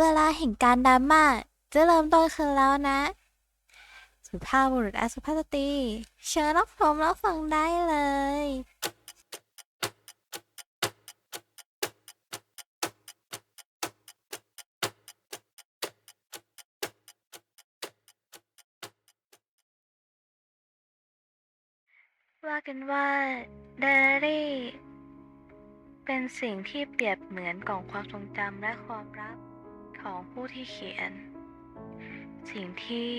เวลาแห่งการดราม่าจะเริ่มต้นขึ้นแล้วนะ สุภาพบุรุษและสุภาพสตรีเชิญรับชมรับฟังได้เลย ว่ากันว่าไดอารี่ เป็นสิ่งที่เปรียบเหมือนกล่องความทรงจำและความรัก ของผู้ที่เขียน สิ่งที่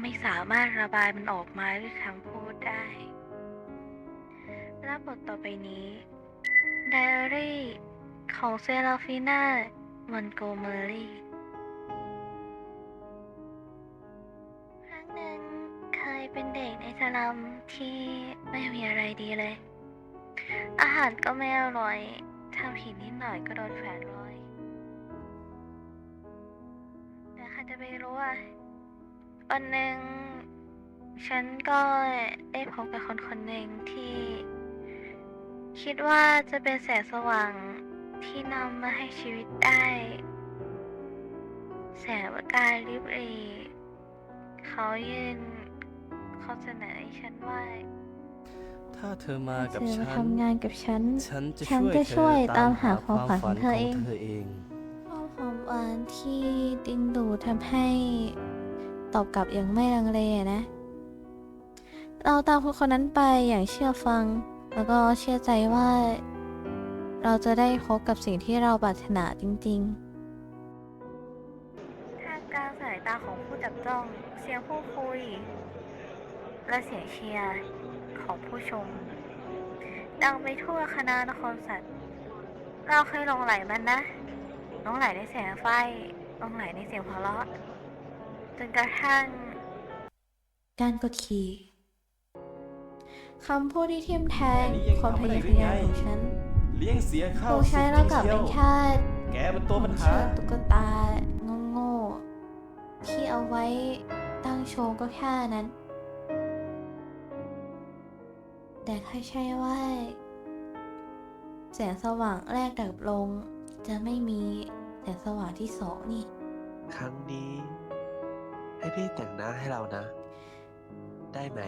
ไม่สามารถระบายมันออกมาด้วยคำพูดได้และบทต่อไปนี้ ไดอารี่ของเซราฟิน่ามอนโกเมอรี่ ครั้งหนึ่งเคยเป็นเด็กในสลัมที่ไม่มีอะไรดีเลย อาหารก็ไม่อร่อย ทำผิดนิดหน่อยก็โดนแฝดร้อย จะไปรู้อะวันหนึ่งฉันก็ได้พบกับคนคนหนึ่งที่ คิดว่าจะเป็นแสงสว่างที่นำมาให้ชีวิตได้ แสงประกายริบหรีเขายื่นข้อเสนอให้ฉันว่าถ้าเธอมากับเธอฉัมานทำงานกับฉัน ฉันจะฉันช่วยจะเธช่วยอตามหาความฝันของเธอเองเธอเองความหอมหวานที่ ดึงดูดทำให้ตอบกลับอย่างไม่ลังเลนะ เราตามคนคนนั้นไปอย่างเชื่อฟัง แล้วก็เชื่อใจว่า เราจะได้พบกับสิ่งที่เราปรารถนาจริงๆทากลางสายตาของผู้จับจ้อง เสียงผู้คุย และเสียงเชียร์ของผู้ชม ดังไปทั่วคณะนครสัตว์ เราเคยลงไหลมันนะหลงไหลในเสียงไฟ หลงไหลในเสียงหัวเราะจนกระทั่ง การกดขี่คำพูดที่ทิ่มแทงแค่นี้ยังความทำทะไม่เยอทะยานได้หรือไงของฉันเลี้ยงเสียข้าถูวกใช้แล้วกลับเป็นแค่แกเป็นตัวปัญหาเชือกตุ๊กตาโง่ๆที่เอาไว้ตั้งโชว์ก็แค่นั้น แต่ถ้าใช่ว่าแสงสว่างแรกดับลงจะไม่มี แสงสว่างที่สองนี่ ครั้งนี้ ให้พี่แต่งหน้าให้เรานะ ได้ไหม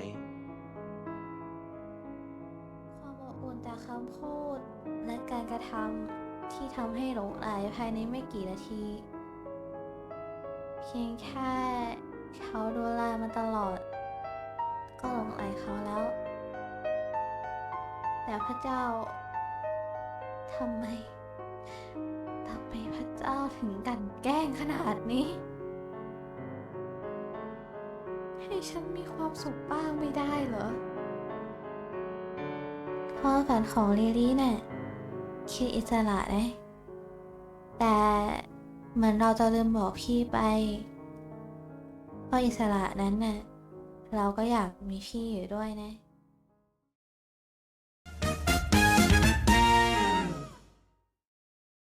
ความอบอุ่นจากคำพูด และการกระทำที่ทำให้หลงไหลภายในไม่กี่นาที เพียงแค่เขาดูแลมันตลอด ก็หลงไหลเขาแล้ว แต่พระเจ้าทำไมทำ ไมพระเจ้าถึงกันแกล้งขนาดนี้ ให้ฉันมีความสุขบ้างไม่ได้เหรอความฝันของลิลี่น่ะคืออิสระนะ แต่เหมือนเราจะลืมบอกพี่ไปว่าอิสระนั้นน่ะเราก็อยากมีพี่อยู่ด้วยนะ